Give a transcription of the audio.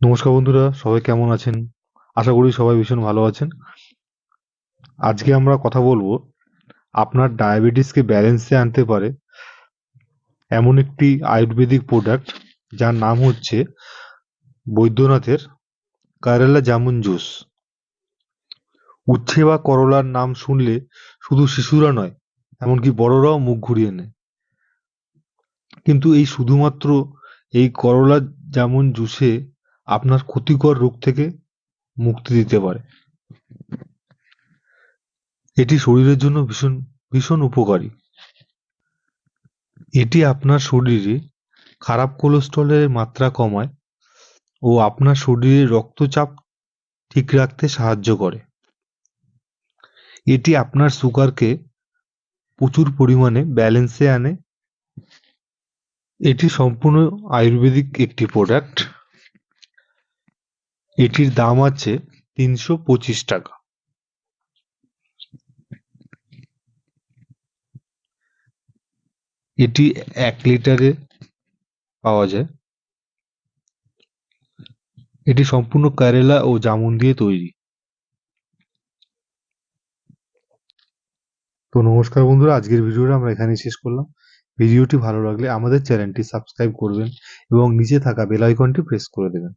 নমস্কার বন্ধুরা, সবাই কেমন আছেন? আশা করি সবাই ভীষণ ভালো আছেন। আজকে আমরা কথা বলব, আপনার ডায়াবেটিসকে ব্যালেন্সে আনতে পারে এমন একটি আয়ুর্বেদিক প্রোডাক্ট, যার নাম হচ্ছে বৈদ্যনাথের কারেলা জামুন জুস। উচ্ছে বা করলার নাম শুনলে শুধু শিশুরা নয়, এমনকি বড়রাও মুখ ঘুরিয়ে নেয়। কিন্তু এই শুধুমাত্র এই করলা জামুন জুসে আপনার ক্ষতিকর রোগ থেকে মুক্তি দিতে পারে। এটি শরীরের জন্য ভীষণ ভীষণ উপকারী। এটি আপনার শরীরে খারাপ কোলেস্ট্রলের মাত্রা কমায় ও আপনার শরীরে রক্তচাপ ঠিক রাখতে সাহায্য করে। এটি আপনার সুগারকে প্রচুর পরিমাণে ব্যালেন্সে আনে। এটি সম্পূর্ণ আয়ুর্বেদিক একটি প্রোডাক্ট এটির দাম আছে তিনশো পঁচিশ টাকা। এটি এক লিটারে পাওয়া যায়। এটি সম্পূর্ণ কেরালা ও জামুন দিয়ে তৈরি। তো নমস্কার বন্ধুরা, আজকের ভিডিওটা আমরা এখানেই শেষ করলাম। ভিডিওটি ভালো লাগলে আমাদের চ্যানেলটি সাবস্ক্রাইব করবেন এবং নিচে থাকা বেল আইকনটি প্রেস করে দেবেন।